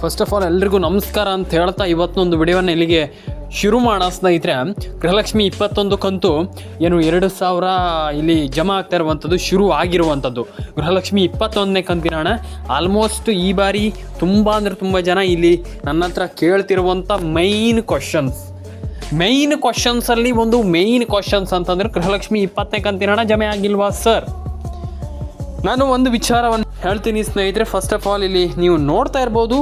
First of all ಎಲ್ರಿಗೂ ನಮಸ್ಕಾರ ಅಂತ ಹೇಳ್ತಾ ಇವತ್ತೊಂದು ವಿಡಿಯೋನ ಇಲ್ಲಿಗೆ ಶುರು ಮಾಡೋ ಸ್ನೇಹಿತರೆ. ಗೃಹಲಕ್ಷ್ಮಿ ಇಪ್ಪತ್ತೊಂದು ಕಂತು ಏನು ಎರಡು ಸಾವಿರ ಇಲ್ಲಿ ಜಮಾ ಆಗ್ತಾ ಇರುವಂಥದ್ದು, ಶುರು ಆಗಿರುವಂಥದ್ದು. ಗೃಹಲಕ್ಷ್ಮಿ ಇಪ್ಪತ್ತೊಂದನೇ ಕಂತಿನ ಆಲ್ಮೋಸ್ಟ್ ಈ ಬಾರಿ ತುಂಬ ಅಂದರೆ ತುಂಬ ಜನ ಇಲ್ಲಿ ನನ್ನ ಹತ್ರ ಕೇಳ್ತಿರುವಂಥ ಮೈನ್ ಕ್ವಶನ್ಸ್ ಮೈನ್ ಕ್ವಶನ್ಸಲ್ಲಿ ಒಂದು ಮೈನ್ ಕ್ವಶನ್ಸ್ ಅಂತಂದರೆ ಗೃಹಲಕ್ಷ್ಮಿ ಇಪ್ಪತ್ತನೇ ಕಂತಿನ ಜಮೆ ಆಗಿಲ್ವಾ ಸರ್ ನಾನು ಒಂದು ವಿಚಾರವನ್ನು ಹೇಳ್ತೀನಿ, ಸ್ನೇಹಿತರೆ. ಫಸ್ಟ್ ಆಫ್ ಆಲ್ ಇಲ್ಲಿ ನೀವು ನೋಡ್ತಾ ಇರ್ಬೋದು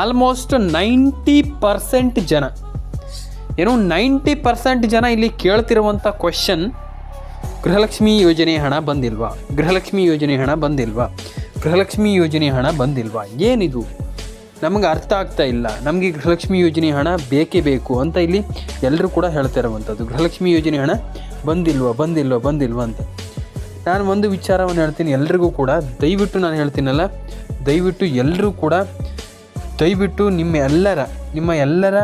ಆಲ್ಮೋಸ್ಟ್ ನೈಂಟಿ ಪರ್ಸೆಂಟ್ ಜನ. ಏನು ನೈಂಟಿ ಪರ್ಸೆಂಟ್ ಜನ ಇಲ್ಲಿ ಕೇಳ್ತಿರುವಂಥ ಕ್ವೆಶನ್ ಗೃಹಲಕ್ಷ್ಮಿ ಯೋಜನೆ ಹಣ ಬಂದಿಲ್ವಾ? ಗೃಹಲಕ್ಷ್ಮಿ ಯೋಜನೆ ಹಣ ಬಂದಿಲ್ವಾ? ಗೃಹಲಕ್ಷ್ಮಿ ಯೋಜನೆ ಹಣ ಬಂದಿಲ್ವಾ? ಏನಿದು? ನಮಗೆ ಅರ್ಥ ಆಗ್ತಾ ಇಲ್ಲ. ನಮಗೆ ಗೃಹಲಕ್ಷ್ಮಿ ಯೋಜನೆ ಹಣ ಬೇಕೇ ಬೇಕು ಅಂತ ಇಲ್ಲಿ ಎಲ್ಲರೂ ಕೂಡ ಹೇಳ್ತಾ ಇರುವಂಥದ್ದು. ಗೃಹಲಕ್ಷ್ಮಿ ಯೋಜನೆ ಹಣ ಬಂದಿಲ್ವಾ, ಬಂದಿಲ್ವ ಬಂದಿಲ್ವ ಅಂತ. ನಾನು ಒಂದು ವಿಚಾರವನ್ನು ಹೇಳ್ತೀನಿ ಎಲ್ರಿಗೂ ಕೂಡ. ದಯವಿಟ್ಟು ನಾನು ಹೇಳ್ತೀನಲ್ಲ, ದಯವಿಟ್ಟು ಎಲ್ಲರೂ ಕೂಡ ದಯವಿಟ್ಟು ನಿಮ್ಮ ಎಲ್ಲರ ನಿಮ್ಮ ಎಲ್ಲರ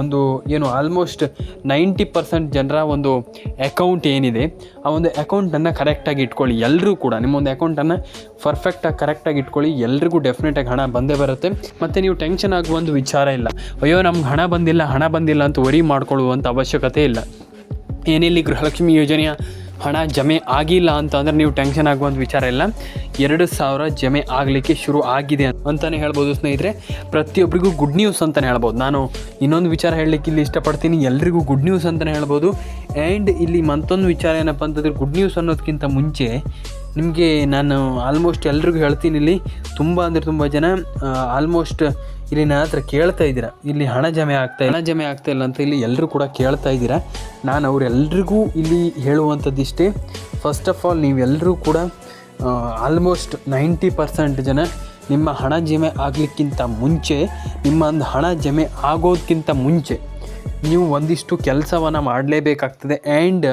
ಒಂದು ಏನು ಆಲ್ಮೋಸ್ಟ್ ನೈಂಟಿ ಪರ್ಸೆಂಟ್ ಜನರ ಒಂದು ಅಕೌಂಟ್ ಏನಿದೆ, ಆ ಒಂದು ಅಕೌಂಟನ್ನು ಕರೆಕ್ಟಾಗಿ ಇಟ್ಕೊಳ್ಳಿ. ಎಲ್ಲರೂ ಕೂಡ ನಿಮ್ಮ ಒಂದು ಅಕೌಂಟನ್ನು ಪರ್ಫೆಕ್ಟಾಗಿ ಕರೆಕ್ಟಾಗಿ ಇಟ್ಕೊಳ್ಳಿ. ಎಲ್ರಿಗೂ ಡೆಫಿನೆಟಾಗಿ ಹಣ ಬಂದೇ ಬರುತ್ತೆ. ಮತ್ತು ನೀವು ಟೆನ್ಷನ್ ಆಗುವ ಒಂದು ವಿಚಾರ ಇಲ್ಲ. ಅಯ್ಯೋ, ನಮ್ಗೆ ಹಣ ಬಂದಿಲ್ಲ ಹಣ ಬಂದಿಲ್ಲ ಅಂತ ವರಿ ಮಾಡ್ಕೊಳ್ಳುವಂಥ ಅವಶ್ಯಕತೆ ಇಲ್ಲ. ಏನಿಲ್ಲಿ ಗೃಹಲಕ್ಷ್ಮಿ ಯೋಜನೆಯ ಹಣ ಜಮೆ ಆಗಿಲ್ಲ ಅಂತ ಅಂದರೆ ನೀವು ಟೆನ್ಷನ್ ಆಗುವಂಥ ವಿಚಾರ ಇಲ್ಲ. ಎರಡು ಸಾವಿರ ಜಮೆ ಆಗಲಿಕ್ಕೆ ಶುರು ಆಗಿದೆ ಅಂತಲೇ ಹೇಳ್ಬೋದು ಸ್ನೇಹಿತರೆ. ಪ್ರತಿಯೊಬ್ಬರಿಗೂ ಗುಡ್ ನ್ಯೂಸ್ ಅಂತಲೇ ಹೇಳ್ಬೋದು. ನಾನು ಇನ್ನೊಂದು ವಿಚಾರ ಹೇಳಲಿಕ್ಕೆ ಇಲ್ಲಿ ಇಷ್ಟಪಡ್ತೀನಿ. ಎಲ್ರಿಗೂ ಗುಡ್ ನ್ಯೂಸ್ ಅಂತಲೇ ಹೇಳ್ಬೋದು. ಆ್ಯಂಡ್ ಇಲ್ಲಿ ಮತ್ತೊಂದು ವಿಚಾರ ಏನಪ್ಪ ಅಂತಂದರೆ ಗುಡ್ ನ್ಯೂಸ್ ಅನ್ನೋದಕ್ಕಿಂತ ಮುಂಚೆ ನಿಮಗೆ ನಾನು ಆಲ್ಮೋಸ್ಟ್ ಎಲ್ರಿಗೂ ಹೇಳ್ತೀನಿ ಇಲ್ಲಿ. ತುಂಬ ಅಂದರೆ ತುಂಬ ಜನ ಆಲ್ಮೋಸ್ಟ್ ಇಲ್ಲಿ ನನ್ನ ಹತ್ರ ಕೇಳ್ತಾ ಇದ್ದೀರಾ. ಇಲ್ಲಿ ಹಣ ಜಮೆ ಆಗ್ತಾ ಹಣ ಜಮೆ ಆಗ್ತಾ ಇಲ್ಲ ಅಂತ ಇಲ್ಲಿ ಎಲ್ಲರೂ ಕೂಡ ಕೇಳ್ತಾ ಇದ್ದೀರಾ. ನಾನು ಅವರೆಲ್ರಿಗೂ ಇಲ್ಲಿ ಹೇಳುವಂಥದ್ದಿಷ್ಟೇ. ಫಸ್ಟ್ ಆಫ್ ಆಲ್ ನೀವೆಲ್ಲರೂ ಕೂಡ ಆಲ್ಮೋಸ್ಟ್ ನೈಂಟಿ ಪರ್ಸೆಂಟ್ ಜನ ನಿಮ್ಮ ಹಣ ಜಮೆ ಆಗಲಿಕ್ಕಿಂತ ಮುಂಚೆ, ನಿಮ್ಮ ಒಂದು ಹಣ ಜಮೆ ಆಗೋದಕ್ಕಿಂತ ಮುಂಚೆ ನೀವು ಒಂದಿಷ್ಟು ಕೆಲಸವನ್ನು ಮಾಡಲೇಬೇಕಾಗ್ತದೆ. ಆ್ಯಂಡ್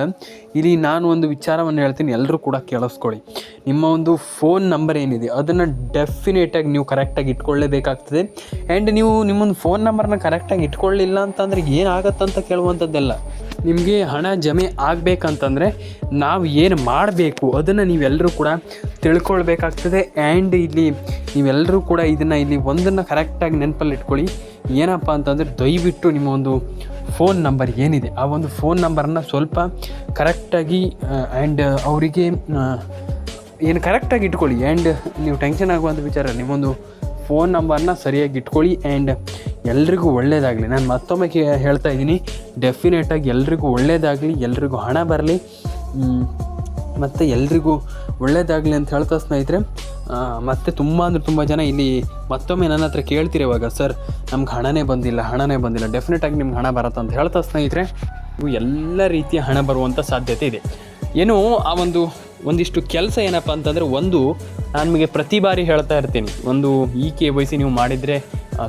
ಇಲ್ಲಿ ನಾನು ಒಂದು ವಿಚಾರವನ್ನು ಹೇಳ್ತೀನಿ. ಎಲ್ಲರೂ ಕೂಡ ಕೇಳಿಸ್ಕೊಳ್ಳಿ. ನಿಮ್ಮ ಒಂದು ಫೋನ್ ನಂಬರ್ ಏನಿದೆ, ಅದನ್ನು ಡೆಫಿನೇಟಾಗಿ ನೀವು ಕರೆಕ್ಟಾಗಿ ಇಟ್ಕೊಳ್ಳೇಬೇಕಾಗ್ತದೆ. ಆ್ಯಂಡ್ ನೀವು ನಿಮ್ಮೊಂದು ಫೋನ್ ನಂಬರ್ನ ಕರೆಕ್ಟಾಗಿ ಇಟ್ಕೊಳ್ಳಿಲ್ಲ ಅಂತಂದರೆ ಏನಾಗತ್ತಂತ ಕೇಳುವಂಥದ್ದೆಲ್ಲ ನಿಮಗೆ ಹಣ ಜಮೆ ಆಗಬೇಕಂತಂದರೆ ನಾವು ಏನು ಮಾಡಬೇಕು ಅದನ್ನು ನೀವೆಲ್ಲರೂ ಕೂಡ ತಿಳ್ಕೊಳ್ಬೇಕಾಗ್ತದೆ. ಆ್ಯಂಡ್ ಇಲ್ಲಿ ನೀವೆಲ್ಲರೂ ಕೂಡ ಇದನ್ನು ಇಲ್ಲಿ ಒಂದನ್ನು ಕರೆಕ್ಟಾಗಿ ನೆನಪಲ್ಲಿ ಇಟ್ಕೊಳ್ಳಿ. ಏನಪ್ಪ ಅಂತಂದರೆ ದಯವಿಟ್ಟು ನಿಮ್ಮ ಒಂದು ಫೋನ್ ನಂಬರ್ ಏನಿದೆ, ಆ ಒಂದು ಫೋನ್ ನಂಬರನ್ನು ಸ್ವಲ್ಪ ಕರೆಕ್ಟಾಗಿ ಆ್ಯಂಡ್ ಅವರಿಗೆ ಏನು ಕರೆಕ್ಟಾಗಿ ಇಟ್ಕೊಳ್ಳಿ. ಆ್ಯಂಡ್ ನೀವು ಟೆನ್ಷನ್ ಆಗುವಂಥ ವಿಚಾರ ನಿಮ್ಮೊಂದು ಫೋನ್ ನಂಬರ್ನ ಸರಿಯಾಗಿ ಇಟ್ಕೊಳ್ಳಿ ಆ್ಯಂಡ್ ಎಲ್ರಿಗೂ ಒಳ್ಳೆಯದಾಗಲಿ ನಾನು ಮತ್ತೊಮ್ಮೆ ಹೇಳ್ತಾ ಇದ್ದೀನಿ ಡೆಫಿನೆಟಾಗಿ ಎಲ್ರಿಗೂ ಒಳ್ಳೆಯದಾಗಲಿ ಎಲ್ರಿಗೂ ಹಣ ಬರಲಿ. ಮತ್ತು ಎಲ್ರಿಗೂ ಒಳ್ಳೆಯದಾಗಲಿ ಅಂತ ಹೇಳ್ತಾ ಸ್ನೇಹಿತರೆ ಮತ್ತು ತುಂಬ ಅಂದರೆ ತುಂಬ ಜನ ಇಲ್ಲಿ ಮತ್ತೊಮ್ಮೆ ನನ್ನ ಹತ್ರ ಕೇಳ್ತಿರುವಾಗ ಸರ್, ನಮ್ಗೆ ಹಣನೇ ಬಂದಿಲ್ಲ ಹಣನೇ ಬಂದಿಲ್ಲ ಡೆಫಿನೆಟಾಗಿ ನಿಮ್ಗೆ ಹಣ ಬರುತ್ತೆ ಅಂತ ಹೇಳ್ತಾ ಸ್ನೇಹಿತರೆ, ಇವು ಎಲ್ಲ ರೀತಿಯ ಹಣ ಬರುವಂಥ ಸಾಧ್ಯತೆ ಇದೆ. ಏನು, ಆ ಒಂದು, ಒಂದಿಷ್ಟು ಕೆಲಸ ಏನಪ್ಪ ಅಂತಂದರೆ ಒಂದು, ನಾನು ನಿಮಗೆ ಪ್ರತಿ ಬಾರಿ ಹೇಳ್ತಾ ಇರ್ತೀನಿ. ಒಂದು ಇ ಕೆ ವೈ ಸಿ ನೀವು ಮಾಡಿದರೆ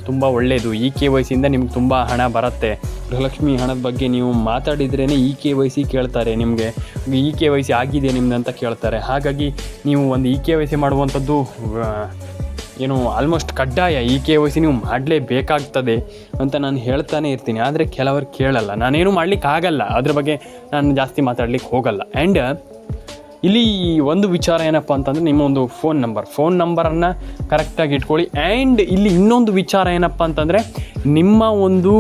ತುಂಬ ಒಳ್ಳೆಯದು ಇ ಕೆ ವೈ ಸಿಯಿಂದ ನಿಮ್ಗೆ ತುಂಬ ಹಣ ಬರುತ್ತೆ. ಗೃಹಲಕ್ಷ್ಮಿ ಹಣದ ಬಗ್ಗೆ ನೀವು ಮಾತಾಡಿದ್ರೇ ಇ ಕೆ ವೈ ಸಿ ಕೇಳ್ತಾರೆ ನಿಮಗೆ. ಇ ಕೆ ವೈ ಸಿ ಆಗಿದೆ ನಿಮ್ದು ಅಂತ ಕೇಳ್ತಾರೆ. ಹಾಗಾಗಿ ನೀವು ಒಂದು ಇ ಕೆ ವೈ ಸಿ ಮಾಡುವಂಥದ್ದು ಏನು ಆಲ್ಮೋಸ್ಟ್ ಕಡ್ಡಾಯ ಈ ಕೆ ವೈ ಸಿ ನೀವು ಮಾಡಲೇಬೇಕಾಗ್ತದೆ ಅಂತ ನಾನು ಹೇಳ್ತಾನೆ ಇರ್ತೀನಿ. ಆದರೆ ಕೆಲವರು ಕೇಳಲ್ಲ. ನಾನೇನು ಮಾಡ್ಲಿಕ್ಕೆ ಆಗಲ್ಲ ಅದ್ರ ಬಗ್ಗೆ ನಾನು ಜಾಸ್ತಿ ಮಾತಾಡ್ಲಿಕ್ಕೆ ಹೋಗಲ್ಲ. ಆ್ಯಂಡ್ ಇಲ್ಲಿ ಒಂದು ವಿಚಾರ ಏನಪ್ಪ ಅಂತಂದರೆ ನಿಮ್ಮ ಒಂದು ಫೋನ್ ನಂಬರ್ ಫೋನ್ ನಂಬರನ್ನು ಕರೆಕ್ಟಾಗಿ ಇಟ್ಕೊಳ್ಳಿ. ಆ್ಯಂಡ್ ಇಲ್ಲಿ ಇನ್ನೊಂದು ವಿಚಾರ ಏನಪ್ಪ ಅಂತಂದರೆ ನಿಮ್ಮ ಒಂದು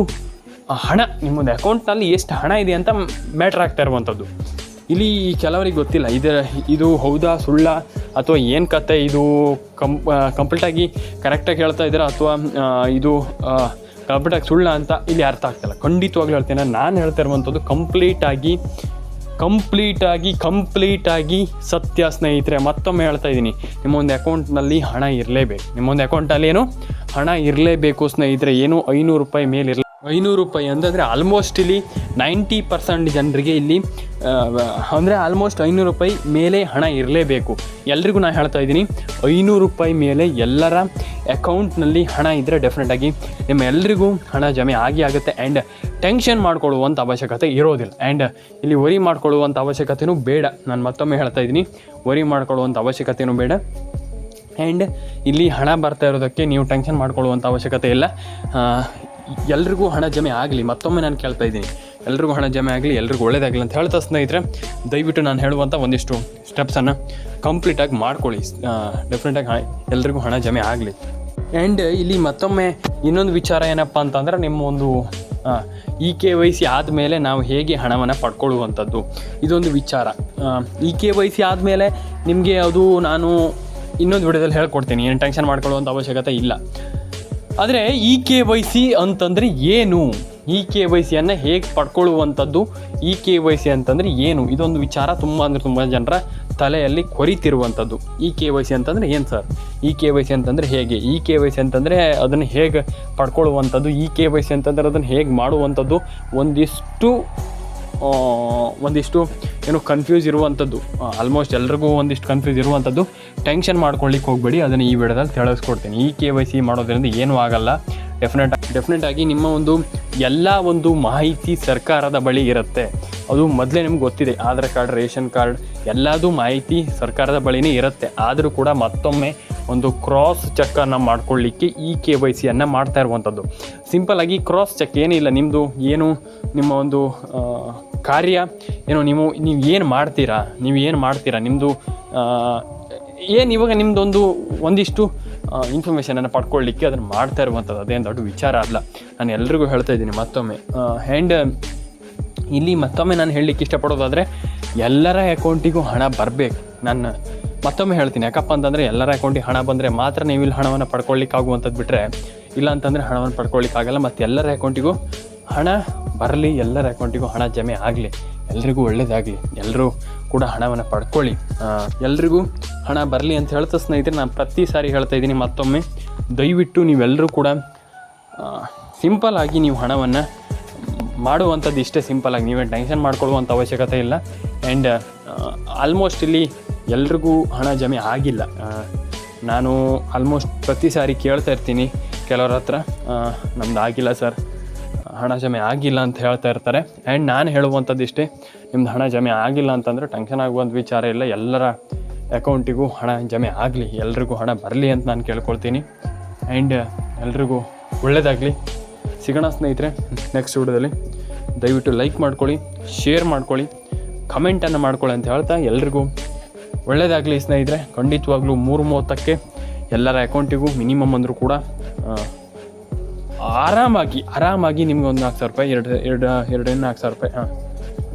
ಹಣ, ನಿಮ್ಮೊಂದು ಅಕೌಂಟ್ನಲ್ಲಿ ಎಷ್ಟು ಹಣ ಇದೆ ಅಂತ ಮ್ಯಾಟ್ರ್ ಆಗ್ತಾ ಇರುವಂಥದ್ದು. ಇಲ್ಲಿ ಕೆಲವರಿಗೆ ಗೊತ್ತಿಲ್ಲ. ಇದರ ಇದು ಹೌದಾ, ಸುಳ್ಳ, ಅಥವಾ ಏನು ಕತೆ ಇದು? ಕಂಪ್ ಕಂಪ್ಲೀಟಾಗಿ ಕರೆಕ್ಟಾಗಿ ಹೇಳ್ತಾ ಇದ್ದೀರಾ ಅಥವಾ ಇದು ಕಂಪ್ಲೀಟಾಗಿ ಸುಳ್ಳ ಅಂತ ಇಲ್ಲಿ ಅರ್ಥ ಆಗ್ತಿಲ್ಲ. ಖಂಡಿತವಾಗ್ಲೂ ಹೇಳ್ತೇನೆ. ನಾನು ಹೇಳ್ತಾ ಇರುವಂಥದ್ದು ಕಂಪ್ಲೀಟಾಗಿ ಕಂಪ್ಲೀಟಾಗಿ ಕಂಪ್ಲೀಟಾಗಿ ಸತ್ಯ ಸ್ನೇಹಿತರೆ, ಮತ್ತೊಮ್ಮೆ ಹೇಳ್ತಾ ಇದ್ದೀನಿ. ನಿಮ್ಮೊಂದು ಅಕೌಂಟ್ನಲ್ಲಿ ಹಣ ಇರಲೇಬೇಕು. ನಿಮ್ಮೊಂದು ಅಕೌಂಟಲ್ಲಿ ಏನು? ಹಣ ಇರಲೇಬೇಕು ಸ್ನೇಹಿತರೆ. ಏನು ಐನೂರು ರೂಪಾಯಿ ಮೇಲೆ ಐನೂರು ರೂಪಾಯಿ ಅಂತಂದರೆ ಆಲ್ಮೋಸ್ಟ್ ಇಲ್ಲಿ ನೈಂಟಿ ಪರ್ಸೆಂಟ್ ಜನರಿಗೆ ಇಲ್ಲಿ ಅಂದರೆ ಆಲ್ಮೋಸ್ಟ್ ಐನೂರು ರೂಪಾಯಿ ಮೇಲೆ ಹಣ ಇರಲೇಬೇಕು. ಎಲ್ರಿಗೂ ನಾನು ಹೇಳ್ತಾ ಇದ್ದೀನಿ, ಐನೂರು ರೂಪಾಯಿ ಮೇಲೆ ಎಲ್ಲರ ಅಕೌಂಟ್ನಲ್ಲಿ ಹಣ ಇದ್ದರೆ ಡೆಫಿನೆಟಾಗಿ ನಿಮ್ಮ ಎಲ್ರಿಗೂ ಹಣ ಜಮೆ ಆಗಿ ಆಗುತ್ತೆ. ಆ್ಯಂಡ್ ಟೆನ್ಷನ್ ಮಾಡ್ಕೊಳ್ಳುವಂಥ ಅವಶ್ಯಕತೆ ಇರೋದಿಲ್ಲ. ಆ್ಯಂಡ್ ಇಲ್ಲಿ ವರಿ ಮಾಡ್ಕೊಳ್ಳುವಂಥ ಅವಶ್ಯಕತೆಯೂ ಬೇಡ. ನಾನು ಮತ್ತೊಮ್ಮೆ ಹೇಳ್ತಾ ಇದ್ದೀನಿ ವರಿ ಮಾಡ್ಕೊಳ್ಳುವಂಥ ಅವಶ್ಯಕತೆಯೂ ಬೇಡ. ಆ್ಯಂಡ್ ಇಲ್ಲಿ ಹಣ ಬರ್ತಾ ಇರೋದಕ್ಕೆ ನೀವು ಟೆನ್ಷನ್ ಮಾಡ್ಕೊಳ್ಳುವಂಥ ಅವಶ್ಯಕತೆ ಇಲ್ಲ. ಎಲ್ರಿಗೂ ಹಣ ಜಮೆ ಆಗಲಿ, ಮತ್ತೊಮ್ಮೆ ನಾನು ಕೇಳ್ತಾ ಇದ್ದೀನಿ. ಎಲ್ರಿಗೂ ಹಣ ಜಮೆ ಆಗಲಿ, ಎಲ್ರಿಗೂ ಒಳ್ಳೇದಾಗಲಿ ಅಂತ ಹೇಳ್ತಾ ಸ್ನೇಹಿತರೆ, ದಯವಿಟ್ಟು ನಾನು ಹೇಳುವಂಥ ಒಂದಿಷ್ಟು ಸ್ಟೆಪ್ಸನ್ನು ಕಂಪ್ಲೀಟಾಗಿ ಮಾಡ್ಕೊಳ್ಳಿ. ಡೆಫಿನೆಟಾಗಿ ಎಲ್ರಿಗೂ ಹಣ ಜಮೆ ಆಗಲಿ. ಆ್ಯಂಡ್ ಇಲ್ಲಿ ಮತ್ತೊಮ್ಮೆ ಇನ್ನೊಂದು ವಿಚಾರ ಏನಪ್ಪ ಅಂತಂದ್ರೆ, ನಿಮ್ಮ ಒಂದು ಇ ಕೆ ವೈ ಸಿ ಆದಮೇಲೆ ನಾವು ಹೇಗೆ ಹಣವನ್ನು ಪಡ್ಕೊಳ್ಳುವಂಥದ್ದು. ಇದೊಂದು ವಿಚಾರ. ಇ ಕೆ ವೈ ಸಿ ಆದಮೇಲೆ ನಿಮಗೆ ಅದು ನಾನು ಇನ್ನೊಂದು ವಿಡಿಯೋದಲ್ಲಿ ಹೇಳ್ಕೊಡ್ತೀನಿ. ಏನು ಟೆನ್ಷನ್ ಮಾಡ್ಕೊಳ್ಳುವಂಥ ಅವಶ್ಯಕತೆ ಇಲ್ಲ. ಆದರೆ ಇ ಕೆ ವೈ ಸಿ ಅಂತಂದರೆ ಏನು? ಇ ಕೆ ವೈ ಸಿಯನ್ನು ಹೇಗೆ ಪಡ್ಕೊಳ್ಳುವಂಥದ್ದು? ಇ ಕೆ ವೈ ಸಿ ಅಂತಂದರೆ ಏನು? ಇದೊಂದು ವಿಚಾರ ತುಂಬ ಅಂದರೆ ತುಂಬ ಜನರ ತಲೆಯಲ್ಲಿ ಕೊರಿತಿರುವಂಥದ್ದು. ಇ ಕೆ ವೈ ಸಿ ಅಂತಂದರೆ ಏನು sir? E K Y C ಅಂತಂದರೆ ಹೇಗೆ? ಇ ಕೆ ವೈ ಸಿ ಅಂತಂದರೆ ಅದನ್ನು ಹೇಗೆ ಪಡ್ಕೊಳ್ಳುವಂಥದ್ದು? ಇ ಕೆ ವೈ ಸಿ ಅಂತಂದರೆ ಅದನ್ನು ಹೇಗೆ ಮಾಡುವಂಥದ್ದು? ಒಂದಿಷ್ಟು ಒಂದಿಷ್ಟು ಏನು ಕನ್ಫ್ಯೂಸ್ ಇರುವಂಥದ್ದು ಆಲ್ಮೋಸ್ಟ್ ಎಲ್ರಿಗೂ ಒಂದಿಷ್ಟು ಕನ್ಫ್ಯೂಸ್ ಇರುವಂಥದ್ದು ಟೆನ್ಷನ್ ಮಾಡ್ಕೊಳ್ಳಿಕ್ಕೆ ಹೋಗಬೇಡಿ, ಅದನ್ನು ಈ ವಿಡಿಯೋದಲ್ಲಿ ತಿಳಿಸ್ಕೊಡ್ತೀನಿ. ಈ ಕೆ ವೈ ಸಿ ಮಾಡೋದ್ರಿಂದ ಏನೂ ಆಗಲ್ಲ. ಡೆಫಿನೆಟ್ ಡೆಫಿನೆಟ್ ಆಗಿ ನಿಮ್ಮ ಒಂದು ಎಲ್ಲ ಒಂದು ಮಾಹಿತಿ ಸರ್ಕಾರದ ಬಳಿ ಇರುತ್ತೆ. ಅದು ಮೊದಲೇ ನಿಮ್ಗೆ ಗೊತ್ತಿದೆ. ಆಧಾರ್ ಕಾರ್ಡ್ ರೇಷನ್ ಕಾರ್ಡ್, ಎಲ್ಲದೂ ಮಾಹಿತಿ ಸರ್ಕಾರದ ಬಳಿನೇ ಇರುತ್ತೆ. ಆದರೂ ಕೂಡ ಮತ್ತೊಮ್ಮೆ ಒಂದು ಕ್ರಾಸ್ ಚೆಕ್ಕನ್ನು ಮಾಡ್ಕೊಳ್ಳಿಕ್ಕೆ ಈ ಕೆ ವೈ ಸಿಯನ್ನು ಮಾಡ್ತಾ ಇರುವಂಥದ್ದು. ಸಿಂಪಲ್ ಆಗಿ ಕ್ರಾಸ್ ಚೆಕ್ ಏನಿಲ್ಲ ನಿಮ್ಮದು ಏನು, ನಿಮ್ಮ ಒಂದು ಕಾರ್ಯ, ಏನು, ನೀವು ನೀವು ಏನು ಮಾಡ್ತೀರಾ, ನೀವು ಏನು ಮಾಡ್ತೀರಾ ನಿಮ್ಮದು ಏನು ಇವಾಗ ನಿಮ್ಮದೊಂದು ಒಂದಿಷ್ಟು ಇನ್ಫಾರ್ಮೇಷನನ್ನು ಪಡ್ಕೊಳ್ಳಿಕ್ಕೆ ಅದನ್ನು ಮಾಡ್ತಾ ಇರುವಂಥದ್ದು. ಅದೇನು ದೊಡ್ಡ ವಿಚಾರ ಅಲ್ಲ. ನಾನು ಎಲ್ರಿಗೂ ಹೇಳ್ತಾ ಇದ್ದೀನಿ ಮತ್ತೊಮ್ಮೆ. ಆ್ಯಂಡ್ ಇಲ್ಲಿ ಮತ್ತೊಮ್ಮೆ ನಾನು ಹೇಳಲಿಕ್ಕೆ ಇಷ್ಟಪಡೋದಾದರೆ ಎಲ್ಲರ ಅಕೌಂಟಿಗೂ ಹಣ ಬರಬೇಕು. ನಾನು ಮತ್ತೊಮ್ಮೆ ಹೇಳ್ತೀನಿ. ಯಾಕಪ್ಪ ಅಂತಂದರೆ ಎಲ್ಲರ ಅಕೌಂಟಿಗೆ ಹಣ ಬಂದರೆ ಮಾತ್ರ ನೀವು ಇಲ್ಲಿ ಹಣವನ್ನು ಪಡ್ಕೊಳ್ಳಿಕ್ಕಾಗುವಂಥದ್ದು ಬಿಟ್ಟರೆ ಇಲ್ಲ ಅಂತಂದರೆ ಹಣವನ್ನು ಪಡ್ಕೊಳ್ಳಿಕ್ಕಾಗಲ್ಲ. ಮತ್ತು ಎಲ್ಲರ ಅಕೌಂಟಿಗೂ ಹಣ ಬರಲಿ, ಎಲ್ಲರ ಅಕೌಂಟಿಗೂ ಹಣ ಜಮೆ ಆಗಲಿ. ಎಲ್ರಿಗೂ ಒಳ್ಳೇದಾಗಲಿ. ಎಲ್ಲರೂ ಕೂಡ ಹಣವನ್ನು ಪಡ್ಕೊಳ್ಳಿ. ಎಲ್ರಿಗೂ ಹಣ ಬರಲಿ ಅಂತ ಹೇಳ್ತಾ ಸ್ನೇಹಿತರೆ, ನಾನು ಪ್ರತಿ ಸಾರಿ ಹೇಳ್ತಾ ಇದ್ದೀನಿ ಮತ್ತೊಮ್ಮೆ. ದಯವಿಟ್ಟು ನೀವೆಲ್ಲರೂ ಕೂಡ ಸಿಂಪಲ್ ಆಗಿ ನೀವು ಹಣವನ್ನು ಮಾಡುವಂಥದ್ದು ಇಷ್ಟೇ ಸಿಂಪಲ್ ಆಗಿ. ನೀವೇ ಟೆನ್ಷನ್ ಮಾಡ್ಕೊಳ್ಳುವಂಥ ಅವಶ್ಯಕತೆ ಇಲ್ಲ. ಆ್ಯಂಡ್ ಆಲ್ಮೋಸ್ಟ್ ಇಲ್ಲಿ ಎಲ್ರಿಗೂ ಹಣ ಜಮೆ ಆಗಿಲ್ಲ. ನಾನು ಆಲ್ಮೋಸ್ಟ್ ಪ್ರತಿ ಸಾರಿ ಕೇಳ್ತಾ ಇರ್ತೀನಿ ಕೆಲವ್ರ ಹತ್ರ. ನಮ್ದು ಆಗಿಲ್ಲ ಸರ್ ಹಣ ಜಮೆ ಆಗಿಲ್ಲ ಅಂತ ಹೇಳ್ತಾ ಇರ್ತಾರೆ. ಆ್ಯಂಡ್ ನಾನು ಹೇಳುವಂಥದ್ದು ಇಷ್ಟೇ, ನಿಮ್ದು ಹಣ ಜಮೆ ಆಗಿಲ್ಲ ಅಂತಂದರೆ ಟೆನ್ಷನ್ ಆಗುವಂಥ ವಿಚಾರ ಇಲ್ಲ. ಎಲ್ಲರ ಅಕೌಂಟಿಗೂ ಹಣ ಜಮೆ ಆಗಲಿ, ಎಲ್ರಿಗೂ ಹಣ ಬರಲಿ ಅಂತ ನಾನು ಕೇಳ್ಕೊಳ್ತೀನಿ. ಆ್ಯಂಡ್ ಎಲ್ರಿಗೂ ಒಳ್ಳೇದಾಗಲಿ. ಸಿಗೋಣ ಸ್ನೇಹಿತರೆ ನೆಕ್ಸ್ಟ್ ವಿಡಿಯೋದಲ್ಲಿ. ದಯವಿಟ್ಟು ಲೈಕ್ ಮಾಡ್ಕೊಳ್ಳಿ ಶೇರ್ ಮಾಡ್ಕೊಳ್ಳಿ ಕಮೆಂಟನ್ನು ಮಾಡ್ಕೊಳ್ಳಿ ಅಂತ ಹೇಳ್ತಾ ಎಲ್ರಿಗೂ ಒಳ್ಳೆಯದಾಗಲಿ ಸ್ನೇಹಿತರೆ, ಖಂಡಿತವಾಗ್ಲೂ ಮೂರು ಮೂವತ್ತಕ್ಕೆ ಎಲ್ಲರ ಅಕೌಂಟಿಗೂ ಮಿನಿಮಮ್ ಅಂದರೂ ಕೂಡ ಆರಾಮಾಗಿ ಆರಾಮಾಗಿ ನಿಮ್ಗೆ ಒಂದು ನಾಲ್ಕು ಸಾವಿರ ರೂಪಾಯಿ, ಎರಡು ಎರಡು ಎರಡರಿಂದ ನಾಲ್ಕು ಸಾವಿರ ರೂಪಾಯಿ ಹಾಂ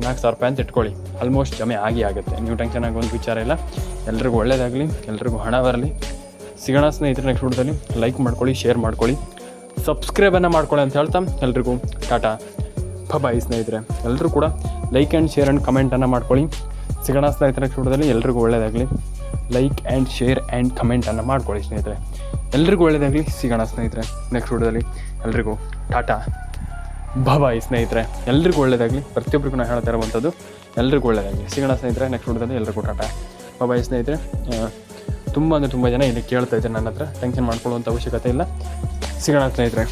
ನಾಲ್ಕು ಸಾವಿರ ರೂಪಾಯಿ ಅಂತ ಇಟ್ಕೊಳ್ಳಿ. ಆಲ್ಮೋಸ್ಟ್ ಜಮೆ ಆಗಿ ಆಗುತ್ತೆ. ನೀವು ಟೆನ್ಷನ್ ಒಂದು ವಿಚಾರ ಇಲ್ಲ. ಎಲ್ರಿಗೂ ಒಳ್ಳೇದಾಗಲಿ, ಎಲ್ರಿಗೂ ಹಣ ಬರಲಿ. ಸಿಗೋಣ ಸ್ನೇಹಿತರೆ ನೆಕ್ಸ್ಟ್ ವಿಡಿಯೋದಲ್ಲಿ ಲೈಕ್ ಮಾಡ್ಕೊಳ್ಳಿ ಶೇರ್ ಮಾಡ್ಕೊಳ್ಳಿ. ಸಬ್ಸ್ಕ್ರೈಬನ್ನು ಮಾಡ್ಕೊಳ್ಳಿ ಅಂತ ಹೇಳ್ತಾ ಎಲ್ರಿಗೂ ಟಾಟಾ. ಬಾಯ್ ಸ್ನೇಹಿತರೆ. ಎಲ್ಲರೂ ಕೂಡ ಲೈಕ್ ಆ್ಯಂಡ್ ಶೇರ್ ಆ್ಯಂಡ್ ಕಮೆಂಟನ್ನು ಮಾಡ್ಕೊಳ್ಳಿ. ಸಿಗೋಣ ಸ್ನೇಹಿತರೆ ನೆಕ್ಸ್ಟ್ ವಿಡಿಯೋದಲ್ಲಿ ಎಲ್ರಿಗೂ ಒಳ್ಳೆಯದಾಗಲಿ ಲೈಕ್ ಆ್ಯಂಡ್ ಶೇರ್ ಆ್ಯಂಡ್ ಕಮೆಂಟನ್ನು ಮಾಡ್ಕೊಳ್ಳಿ ಸ್ನೇಹಿತರೆ. ಎಲ್ರಿಗೂ ಒಳ್ಳೆಯದಾಗಲಿ ಸಿಗೋಣ ಸ್ನೇಹಿತರೆ. ನೆಕ್ಸ್ಟ್ ವಿಡಿಯೋದಲ್ಲಿ ಎಲ್ರಿಗೂ ಟಾಟಾ. ಬಾಯ್ ಸ್ನೇಹಿತರೆ. ಎಲ್ರಿಗೂ ಒಳ್ಳೆಯದಾಗಲಿ ಪ್ರತಿಯೊಬ್ಬರಿಗೂ ನಾನು ಹೇಳ್ತಾ ಇರುವಂಥದ್ದು, ಎಲ್ರಿಗೂ ಒಳ್ಳೆಯದಾಗಲಿ ಸಿಗೋಣ ಸ್ನೇಹಿತರೆ ನೆಕ್ಸ್ಟ್ ವಿಡಿಯೋದಲ್ಲಿ ಎಲ್ರಿಗೂ ಟಾಟಾ. ಬಾಯ್ ಸ್ನೇಹಿತರೆ. ತುಂಬ ಅಂದರೆ ತುಂಬ ಜನ ಇಲ್ಲಿ ಕೇಳ್ತಾ ಇದ್ದಾರೆ ನನ್ನ ಹತ್ರ. ಟೆನ್ಷನ್ ಮಾಡ್ಕೊಳ್ಳುವಂಥ ಅವಶ್ಯಕತೆ ಇಲ್ಲ. ಸಿಗೋಣ ಸ್ನೇಹಿತರೆ.